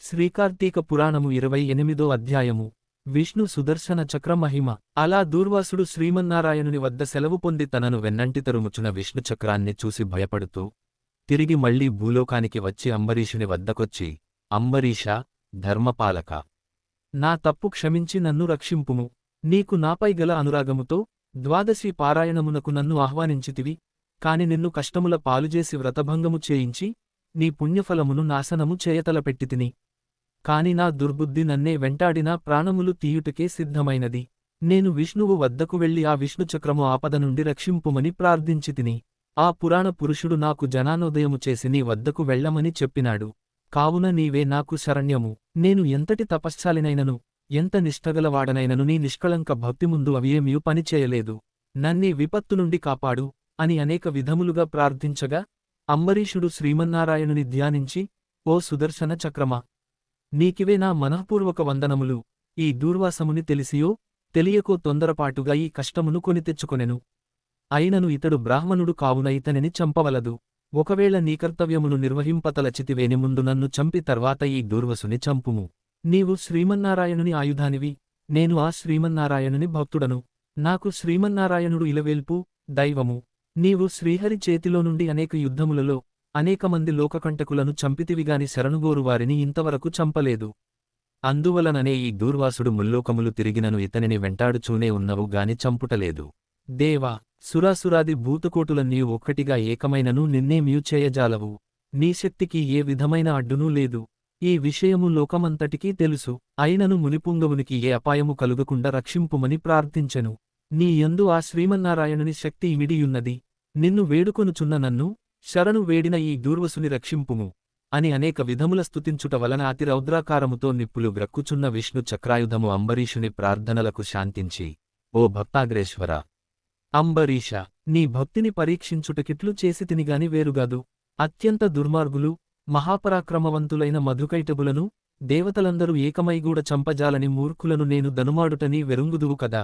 శ్రీకార్తీక పురాణము ఇరవై ఎనిమిదో అధ్యాయము. విష్ణు సుదర్శన చక్ర మహిమ. అలా దూర్వాసుడు శ్రీమన్నారాయణుని వద్ద సెలవు పొంది తనను వెన్నంటితరుముచున విష్ణు చక్రాన్ని చూసి భయపడుతూ తిరిగి మళ్ళీ భూలోకానికి వచ్చి అంబరీషుని వద్దకొచ్చి అంబరీషా ధర్మపాలక! నా తప్పు క్షమించి నన్ను రక్షింపుము. నీకు నాపై గల అనురాగముతో ద్వాదశి పారాయణమునకు నన్ను ఆహ్వానించితివి. కాని నిన్ను కష్టముల పాలుజేసి వ్రతభంగము చేయించి నీ పుణ్యఫలమును నాశనము చేయతలపెట్టితిని. కాని నా దుర్బుద్ధి నన్నే వెంటాడినా ప్రాణములు తీయుటకే సిద్ధమైనది. నేను విష్ణువు వద్దకు వెళ్ళి ఆ విష్ణుచక్రము ఆపద నుండి రక్షింపుమని ప్రార్థించితిని ఆ పురాణ పురుషుడు నాకు జనానోదయము చేసి నీ వద్దకు వెళ్ళమని చెప్పినాడు. కావున నీవే నాకు శరణ్యము. నేను ఎంతటి తపశ్చాలినైనను ఎంత నిష్టగలవాడనైనను నీ నిష్కళంక భక్తి ముందు అవియేమియు పనిచేయలేదు. నన్ని విపత్తు నుండి కాపాడు అని అనేక విధములుగా ప్రార్థించగా అంబరీషుడు శ్రీమన్నారాయణుని ధ్యానించి ఓ సుదర్శన చక్రమా నీకివే నా మనఃపూర్వక వందనములు. ఈ దూర్వాసముని తెలిసియో తెలియకో తొందరపాటుగా ఈ కష్టమును కొని తెచ్చుకొనెను. అయినను ఇతడు బ్రాహ్మణుడు కావున ఇతనిని చంపవలదు. ఒకవేళ నీ కర్తవ్యమును నిర్వహింపతలచితివేని ముందు నన్ను చంపి తర్వాత ఈ దూర్వసుని చంపుము. నీవు శ్రీమన్నారాయణుని ఆయుధానివి. నేను ఆ శ్రీమన్నారాయణుని భక్తుడను. నాకు శ్రీమన్నారాయణుడు ఇలవేల్పు దైవము. నీవు శ్రీహరి చేతిలో నుండి అనేక యుద్ధములలో అనేకమంది లోకకంటకులను చంపితివిగాని శరణుగోరు వారిని ఇంతవరకు చంపలేదు. అందువలననే ఈ దూర్వాసుడు ముల్లోకములు తిరిగినను ఇతనిని వెంటాడుచూనే ఉన్నవు గాని చంపుటలేదు. దేవా సురాసురాది భూతకోటులన్నీ ఒక్కటిగా ఏకమైనను నిన్నే మ్యూచేయజాలవు నీ శక్తికి ఏ విధమైన అడ్డునూ లేదు. ఈ విషయము లోకమంతటికీ తెలుసు. అయినను మునిపుంగవునికి ఏ అపాయము కలుగకుండా రక్షింపుమని ప్రార్థించెను. నీ యందు ఆ శ్రీమన్నారాయణుని శక్తి ఇమిడియున్నది. నిన్ను వేడుకొనుచున్న నన్ను శరణు వేడిన ఈ దూర్వసుని రక్షింపుము అని అనేక విధముల స్తుతించుట వలన అతి రౌద్రాకారముతో నిప్పులు గ్రక్కుచున్న విష్ణు చక్రాయుధము అంబరీషుని ప్రార్థనలకు శాంతించి ఓ భక్తాగ్రేశ్వర! అంబరీష నీ భక్తిని పరీక్షించుటకిట్లు చేసి తినిగాని వేరుగాదు. అత్యంత దుర్మార్గులు మహాపరాక్రమవంతులైన మధుకైటబులను దేవతలందరూ ఏకమైగూడ చంపజాలని మూర్ఖులను నేను దనుమాడుటని వెరుంగుదువు కదా.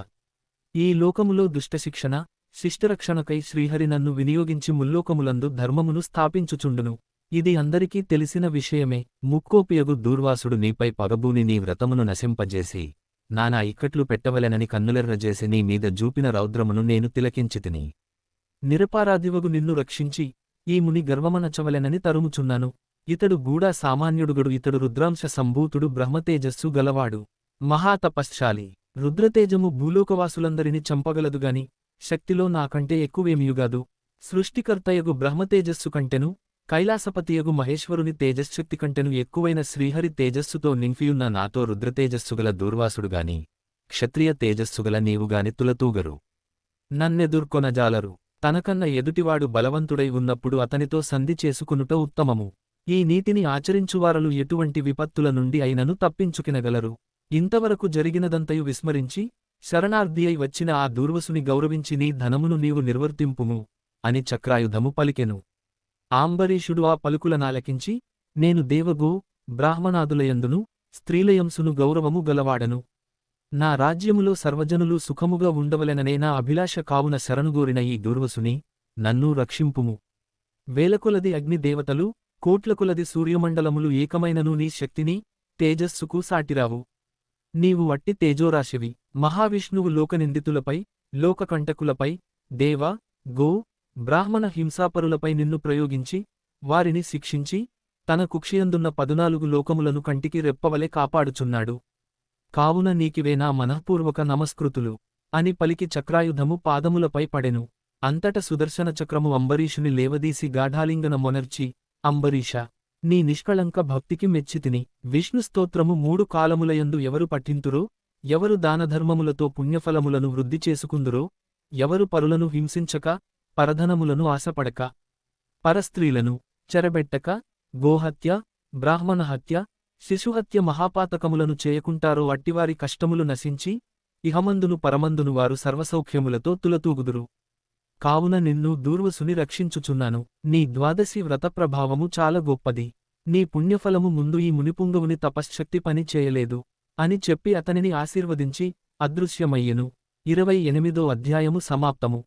ఈ లోకములో దుష్టశిక్షణ శిష్టరక్షణకై శ్రీహరి నన్ను వినియోగించి ముల్లోకములందు ధర్మమును స్థాపించుచుండును. ఇది అందరికీ తెలిసిన విషయమే. ముక్కోపియగు దూర్వాసుడు నీపై పగబూని నీ వ్రతమును నశింపజేసి నానా ఇక్కట్లు పెట్టవలెనని కన్నులెర్రజేసి నీ మీద జూపిన రౌద్రమును నేను తిలకించితిని. నిరపారాధివగు నిన్ను రక్షించి ఈ ముని గర్వమనచవలెనని తరుముచున్నాను. ఇతడు గూడా సామాన్యుడుగడు ఇతడు రుద్రాంశ సంభూతుడు బ్రహ్మతేజస్సు గలవాడు. మహాతపశ్శాలి రుద్రతేజము భూలోకవాసులందరిని చంపగలదుగాని శక్తిలో నాకంటే ఎక్కువేమియుగాదు సృష్టికర్తయగు బ్రహ్మతేజస్సు కంటెను కైలాసపతియగు మహేశ్వరుని తేజశ్శక్తి కంటెను ఎక్కువైన శ్రీహరి తేజస్సుతో నింఫియున్న నాతో రుద్రతేజస్సుగల దూర్వాసుడుగాని క్షత్రియ తేజస్సుగల నీవుగాని తులతూగరు. నన్నెదుర్కొనజాలరు తనకన్న ఎదుటివాడు బలవంతుడై ఉన్నప్పుడు అతనితో సంధి చేసుకునుట ఉత్తమము. ఈ నీతిని ఆచరించువారలు ఎటువంటి విపత్తుల నుండి అయినను తప్పించుకినగలరు. ఇంతవరకు జరిగినదంతయు విస్మరించి శరణార్థి అయి వచ్చిన ఆ దూర్వసుని గౌరవించి నీ ధనమును నీవు నిర్వర్తింపుము అని చక్రాయుధము పలికెను. ఆంబరీషుడు ఆ పలుకులనాలకించి నేను దేవగు బ్రాహ్మణాదులయందును స్త్రీలయంసును గౌరవము గలవాడను. నా రాజ్యములో సర్వజనులు సుఖముగా ఉండవలెననే నా అభిలాష కావున శరణుగోరిన ఈ దూర్వసుని నన్ను రక్షింపుము. వేలకొలది అగ్నిదేవతలు కోట్లకొలది సూర్యమండలములు ఏకమైనను నీ శక్తిని తేజస్సుకు సాటిరావు. నీవు వట్టి తేజోరాశివి. మహావిష్ణువు లోకనిందితులపై లోకకంటకులపై దేవ గో బ్రాహ్మణ హింసాపరులపై నిన్ను ప్రయోగించి వారిని శిక్షించి తన కుక్షియందున్న పదునాలుగు లోకములను కంటికి రెప్పవలె కాపాడుచున్నాడు. కావున నీకివే నా మనఃపూర్వక నమస్కృతులు అని పలికి చక్రాయుధము పాదములపై పడెను. అంతట సుదర్శన చక్రము అంబరీషుని లేవదీసి గాఢాలింగన మొనర్చి అంబరీష నీ నిష్కళంక భక్తికి మెచ్చితిని విష్ణు స్తోత్రము మూడు కాలములయందు ఎవరు పఠింతురో? ఎవరు దానధర్మములతో పుణ్యఫలములను వృద్ధి చేసుకుందురో ఎవరు పరులను హింసించక పరధనములను ఆశపడక. పరస్త్రీలను చెరబెట్టక గోహత్య బ్రాహ్మణహత్య శిశుహత్య మహాపాతకములను చేయకుంటారో అట్టివారి కష్టములు నశించి ఇహమందును పరమందును వారు సర్వసౌఖ్యములతో తులతూగుదురు. కావున నిన్ను దూర్వసుని రక్షించుచున్నాను. నీ ద్వాదశి వ్రతప్రభావము చాలా గొప్పది. నీ పుణ్యఫలము ముందు ఈ మునిపుంగవుని తపశ్శక్తి పని చేయలేదు. అని చెప్పి అతనిని ఆశీర్వదించి అదృశ్యమయ్యెను. ఇరవై ఎనిమిదో అధ్యాయము సమాప్తము.